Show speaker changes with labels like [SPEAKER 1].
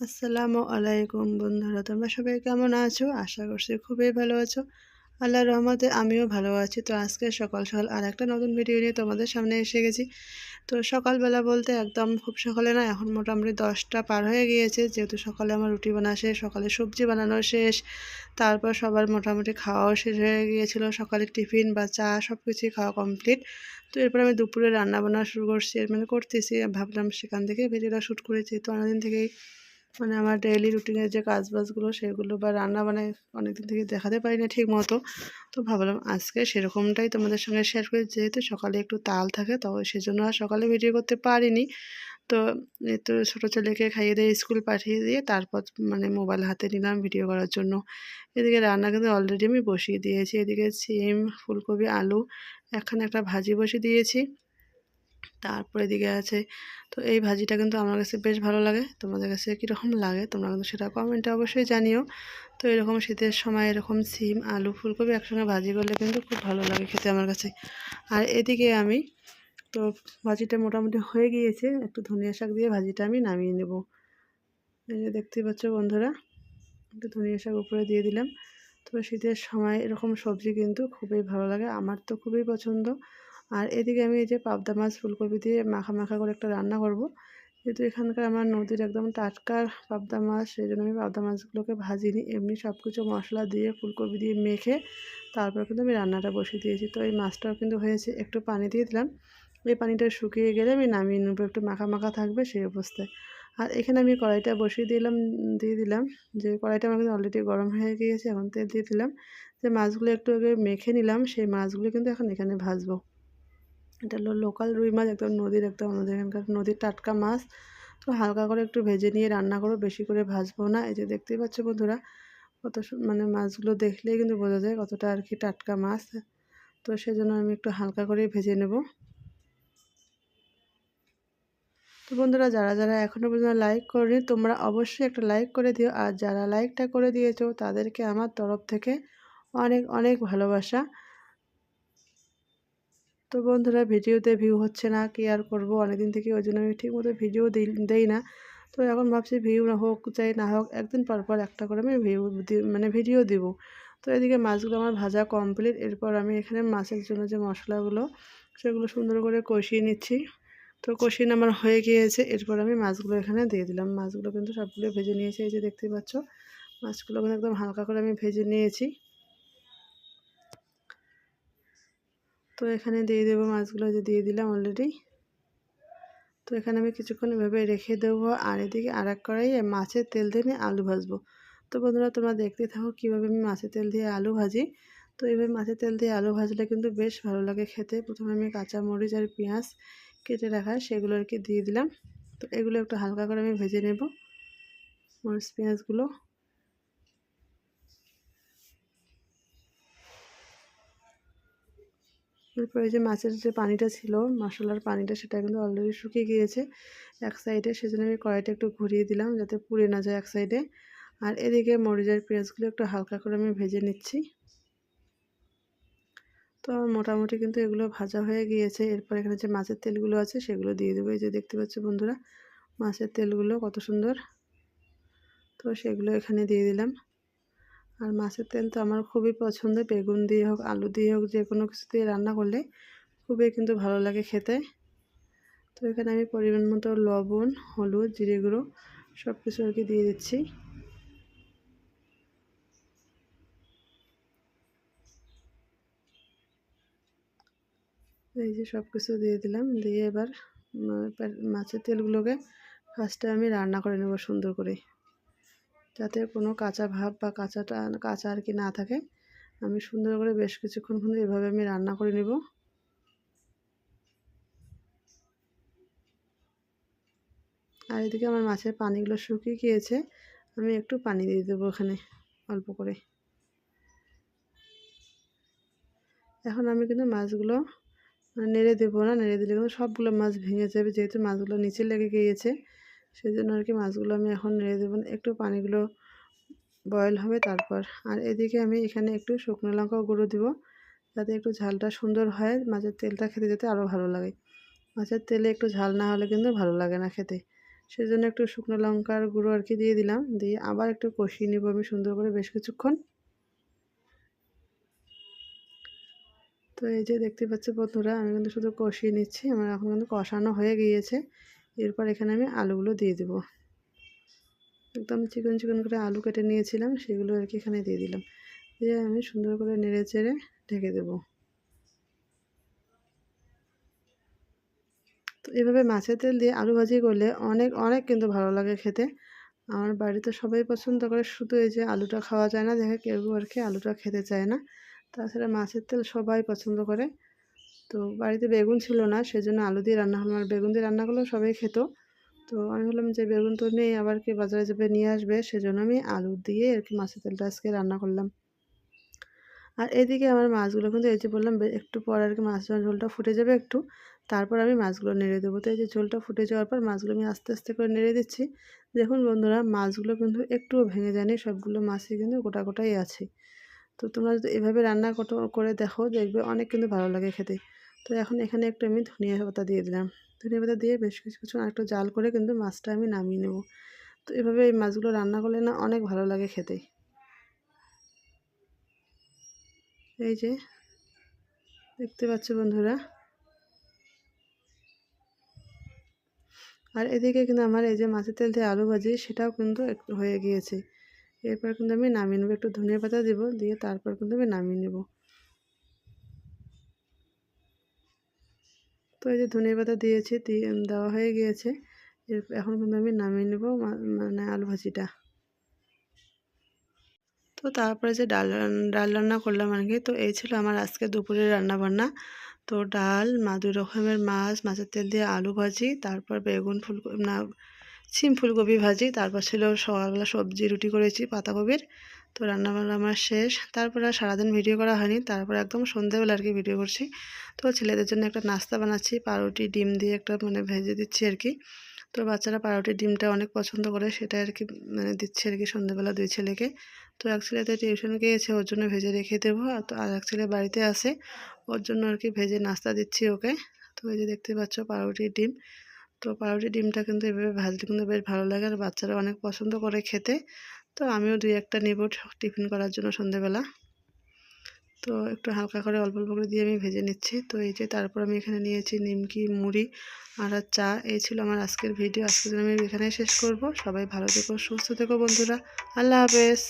[SPEAKER 1] আসসালামু আলাইকুম বন্ধুরা, তোমরা সবাই কেমন আছো? আশা করছি খুবই ভালো আছো। আল্লাহর রহমতে আমিও ভালো আছি। তো আজকে সকাল সকাল আর একটা নতুন ভিডিও নিয়ে তোমাদের সামনে এসে গেছি। তো সকালবেলা বলতে একদম খুব সকালে না, এখন মোটামুটি দশটা পার হয়ে গিয়েছে। যেহেতু সকালে আমার রুটি বানা শেষ, সকালে সবজি বানানো শেষ, তারপর সবার মোটামুটি খাওয়াও শেষ হয়ে গিয়েছিল। সকালে টিফিন বা চা সব কিছুই খাওয়া কমপ্লিট তো এরপর আমি দুপুরে রান্না বান্না শুরু করছি মানে করতেছি। ভাবলাম সেখান থেকে ভিডিওটা শ্যুট করেছি। তো অনেকদিন থেকেই মানে আমার ডেইলি রুটিনের যে কাজ বাজগুলো সেগুলো বা রান্না বানাই অনেকদিন থেকে দেখাতে পারি না ঠিক মতো। তো ভাবলাম আজকে সেরকমটাই তোমাদের সঙ্গে শেয়ার করি। যেহেতু সকালে একটু তাল থাকে, তো সেজন্য আর সকালে ভিডিও করতে পারিনি। তো তো ছোটো ছেলেকে খাইয়ে দিয়ে স্কুল পাঠিয়ে দিয়ে তারপর মানে মোবাইল হাতে নিলাম ভিডিও করার জন্য। এদিকে রান্না কিন্তু অলরেডি আমি বসিয়ে দিয়েছি। এদিকে সিম, ফুলকপি, আলু এখানে একটা ভাজি বসিয়ে দিয়েছি। তারপরে এদিকে আছে, তো এই ভাজিটা কিন্তু আমার কাছে বেশ ভালো লাগে। তোমাদের কাছে কীরকম লাগে তোমরা কিন্তু সেটা কমেন্টে অবশ্যই জানিও। তো এরকম শীতের সময় এরকম সিম, আলু, ফুলকপি একসঙ্গে ভাজি করলে কিন্তু খুব ভালো লাগে খেতে আমার কাছে। আর এদিকে আমি, তো ভাজিটা মোটামুটি হয়ে গিয়েছে, একটু ধনিয়া শাক দিয়ে ভাজিটা আমি নামিয়ে নেব। এই যে দেখতেই পাচ্ছ বন্ধুরা, একটু ধনিয়া শাক উপরে দিয়ে দিলাম। তো শীতের সময় এরকম সবজি কিন্তু খুবই ভালো লাগে, আমার তো খুবই পছন্দ। আর এদিকে আমি এই যে পাবদা মাছ, ফুলকপি দিয়ে মাখা মাখা করে একটা রান্না করব। যেহেতু এখানকার আমার নদীর একদম টাটকা পাবদা মাছ, সেই জন্য আমি পাবদা মাছগুলোকে ভাজিনি। এমনি সব কিছু মশলা দিয়ে, ফুলকপি দিয়ে মেখে তারপর কিন্তু আমি রান্নাটা বসিয়ে দিয়েছি। তো এই মাছটাও কিন্তু হয়েছে, একটু পানি দিয়ে দিলাম। এই পানিটা শুকিয়ে গেলে আমি নামিয়ে নেব, একটু মাখা মাখা থাকবে সেই অবস্থায়। আর এখানে আমি কড়াইটা বসিয়ে দিলাম, দিয়ে দিলাম যে কড়াইটা আমার কিন্তু অলরেডি গরম হয়ে গিয়েছে, এখন তেল দিয়ে দিলাম। যে মাছগুলো একটু আগে মেখে নিলাম, সেই মাছগুলো কিন্তু এখন এখানে ভাজবো। এটা হলো লোকাল রুই মাছ, একদম নদীর, একদম আমাদের এখানকার নদীর টাটকা মাছ। তো হালকা করে একটু ভেজে নিয়ে রান্না করো বেশি করে ভাজবো না। এই যে দেখতেই পাচ্ছ বন্ধুরা, কত মানে মাছগুলো দেখলেই কিন্তু বোঝা যায় কতটা আর কি টাটকা মাছ। তো সেজন্য আমি একটু হালকা করেই ভেজে নেব। তো বন্ধুরা, যারা যারা এখনও পর্যন্ত লাইক করেনি, তোমরা অবশ্যই একটা লাইক করে দিও। আর যারা লাইকটা করে দিয়েছ, তাদেরকে আমার তরফ থেকে অনেক অনেক ভালোবাসা। তো বন্ধুরা ভিডিওতে ভিউ হচ্ছে না, কি আর করব? অনেকদিন থেকে ওই জন্য আমি ঠিকমতো ভিডিও দেই না। তো এখন ভাবছি ভিউ না হোক চাই না হোক, একদিন পর পর একটা করে আমি ভিউ মানে ভিডিও দিব। তো এদিকে মাছগুলো আমার ভাজা কমপ্লিট এরপর আমি এখানে মাছের জন্য যে মশলাগুলো, সেগুলো সুন্দর করে কষিয়ে নিচ্ছি। তো কষিয়ে আমার হয়ে গিয়েছে, এরপর আমি মাছগুলো এখানে দিয়ে দিলাম। মাছগুলো কিন্তু সবগুলো ভেজে নিয়েছি, এই যে দেখতে পাচ্ছ, মাছগুলো কিন্তু একদম হালকা করে আমি ভেজে নিয়েছি। তো এখানে দিয়ে দেবো মাছগুলো যে দিয়ে দিলাম অলরেডি তো এখানে আমি কিছুক্ষণ এভাবে রেখে দেবো, আর এদিকে আর এক কড়াই মাছের তেল দিয়ে আমি আলু ভাজবো। তো বন্ধুরা, তোমরা দেখতে থাকো কীভাবে আমি মাছের তেল দিয়ে আলু ভাজি। তো এইভাবে মাছের তেল দিয়ে আলু ভাজলে কিন্তু বেশ ভালো লাগে খেতে। প্রথমে আমি কাঁচা মরিচ আর পেঁয়াজ কেটে রাখা, সেগুলো আর কি দিয়ে দিলাম। তো এগুলো একটু হালকা করে আমি ভেজে নেব, মরিচ, পেঁয়াজগুলো। এরপরে যে মাছের যে পানিটা ছিল, মশলার পানিটা, সেটা কিন্তু অলরেডি শুকিয়ে গিয়েছে। এক সাইডে সেজন্য আমি কড়াইটা একটু ঘুরিয়ে দিলাম যাতে পুড়ে না যায় এক সাইডে আর এদিকে মরিচের পেঁয়াজগুলো একটু হালকা করে আমি ভেজে নিচ্ছি। তো মোটামুটি কিন্তু এগুলো ভাজা হয়ে গিয়েছে। এরপর এখানে যে মাছের তেলগুলো আছে, সেগুলো দিয়ে দেবো। এই যে দেখতে পাচ্ছ বন্ধুরা, মাছের তেলগুলো কত সুন্দর। তো সেগুলো এখানে দিয়ে দিলাম। আর মাছের তেল তো আমার খুবই পছন্দ, বেগুন দিয়ে হোক, আলু দিয়ে হোক, যে কোনো কিছু দিয়ে রান্না করলে খুবই কিন্তু ভালো লাগে খেতে। তো এখানে আমি পরিমাণ মতো লবণ, হলুদ, জিরে গুঁড়ো সব কিছু আর কি দিয়ে দিচ্ছি। এই যে সব কিছু দিয়ে দিলাম, দিয়ে এবার মাছের তেলগুলোকে ফার্স্টে আমি রান্না করে নেব সুন্দর করে। যাতে কোনো কাঁচা ভাব বা কাঁচাটা কাঁচা আর কি না থাকে, আমি সুন্দর করে বেশ কিছুক্ষণ কিন্তু এভাবে আমি রান্না করে নেব। আর এদিকে আমার মাছের পানিগুলো শুকিয়ে গিয়েছে, আমি একটু পানি দিয়ে দেবো ওখানে, অল্প করে। এখন আমি কিন্তু মাছগুলো নেড়ে দেবো না, নেড়ে দিলে কিন্তু সবগুলো মাছ ভেঙে যাবে, যেহেতু মাছগুলো নিচে লেগে গিয়েছে। সেই জন্য আর কি মাছগুলো আমি এখন নেড়ে দেবো। একটু পানিগুলো বয়েল হবে তারপর। আর এদিকে আমি এখানে একটু শুকনো লঙ্কাও গুঁড়ো দিব, যাতে একটু ঝালটা সুন্দর হয়, মাছের তেলটা খেতে যেতে আরও ভালো লাগে। মাছের তেলে একটু ঝাল না হলে কিন্তু ভালো লাগে না খেতে। সেই জন্য একটু শুকনো লঙ্কার গুঁড়ো আর কি দিয়ে দিলাম, দিয়ে আবার একটু কষিয়ে নেব আমি সুন্দর করে বেশ কিছুক্ষণ। তো এই যে দেখতে পাচ্ছি বন্ধুরা, আমি কিন্তু শুধু কষিয়ে নিচ্ছি, আমার এখন কিন্তু কষানো হয়ে গিয়েছে। এরপর এখানে আমি আলুগুলো দিয়ে দেবো। একদম চিকন চিকন করে আলু কেটে নিয়েছিলাম, সেগুলো আর কি এখানে দিয়ে দিলাম। দিয়ে আমি সুন্দর করে নেড়ে চেড়ে ঢেকে দেবো। তো এভাবে মাছের তেল দিয়ে আলু ভাজি করলে অনেক অনেক কিন্তু ভালো লাগে খেতে। আমার বাড়িতে সবাই পছন্দ করে, শুধু এই যে আলুটা খাওয়া যায় না, দেখে কেউ আর কি আলুটা খেতে চায় না। তাছাড়া মাছের তেল সবাই পছন্দ করে। তো বাড়িতে বেগুন ছিল না, সেজন্য আলু দিয়ে রান্না হলো আর বেগুন দিয়ে রান্না করলেও সবাই খেত। তো আমি ভাবলাম যে বেগুন তো নেই, আবার কি বাজারে যাবে নিয়ে আসবে, সেজন্য আমি আলু দিয়ে আর কি মাছের তেলটা আজকে রান্না করলাম। আর এদিকে আমার মাছগুলো কিন্তু এই যে বললাম একটু পর আর কি মাছ ঝোলটা ফুটে যাবে একটু। তারপর আমি মাছগুলো নেড়ে দেবো। তো এই যে ঝোলটা ফুটে যাওয়ার পর মাছগুলো আমি আস্তে আস্তে করে নেড়ে দিচ্ছি। দেখুন বন্ধুরা, মাছগুলো কিন্তু একটুও ভেঙে যায়নি, সবগুলো মাছই কিন্তু গোটা গোটাই আছে। তো তোমরা যদি এভাবে রান্না করে দেখো, দেখবে অনেক কিন্তু ভালো লাগে খেতে। তো এখন এখানে একটু আমি ধনিয়া পাতা দিয়ে দিলাম। ধনিয়া পাতা দিয়ে বেশ কিছু কিছু একটু জাল করে কিন্তু মাছটা আমি নামিয়ে নেব। তো এভাবে এই মাছগুলো রান্না করলে না অনেক ভালো লাগে খেতে। এই যে, দেখতে পাচ্ছ বন্ধুরা? আর এদিকে কিন্তু আমার এই যে মাছের তেল দিয়ে আলু ভাজি, সেটাও কিন্তু হয়ে গিয়েছে। এরপর কিন্তু আমি নামিয়ে নেব, একটু ধনিয়া পাতা দেবো, দিয়ে তারপর কিন্তু আমি নামিয়ে নেব। তো এই যে ধনিয়া পাতা দিয়েছি দেওয়া হয়ে গিয়েছে। এখন কিন্তু আমি নামিয়ে নেব মানে আলু ভাজিটা। তো তারপরে যে ডাল ডাল রান্না করলাম আর কি, তো এই ছিল আমার আজকে দুপুরের রান্না বান্না তো ডাল মা দুই রকমের মাছ, মাছের তেল দিয়ে আলু ভাজি, তারপর বেগুন ফুল না সিম ফুলকপি ভাজি, তারপর ছিল সকালবেলা সবজি রুটি করেছি পাতাকপির তো রান্নাবান্না আমার শেষ। তারপরে আর সারাদিন ভিডিও করা হয়নি। তারপর একদম সন্ধ্যেবেলা আর কি ভিডিও করছি। তো ছেলেদের জন্য একটা নাস্তা বানাচ্ছি, পাউরুটি, ডিম দিয়ে একটা মানে ভেজে দিচ্ছি আর কি। তো বাচ্চারা পাউরুটি, ডিমটা অনেক পছন্দ করে, সেটা আর কি মানে দিচ্ছে আর কি সন্ধ্যেবেলা দুই ছেলেকে। তো এক ছেলেতে টিউশন গিয়েছে, ওর জন্য ভেজে রেখে দেবো। আর তো আর এক ছেলে বাড়িতে আসে ওর জন্য আর কি ভেজে নাস্তা দিচ্ছি ওকে। তো এই যে দেখতে পাচ্ছ পাউরুটি, ডিম। তো পাউরুটি, ডিমটা কিন্তু এভাবে ভাজলে কিন্তু বেশ ভালো লাগে। আর বাচ্চারা অনেক পছন্দ করে খেতে। তো আমিও দুই একটা নেব টিফিন করার জন্য সন্ধেবেলা। তো একটু হালকা করে অল্প অল্প করে দিয়ে আমি ভেজে নিচ্ছি। তো এই যে তারপর আমি এখানে নিয়েছি নিমকি, মুড়ি আর চা। এই ছিল আমার আজকের ভিডিও। আজকের আমি এখানে শেষ করব। সবাই ভালো থেকো, সুস্থ থেকো বন্ধুরা। আল্লাহ হাফেজ।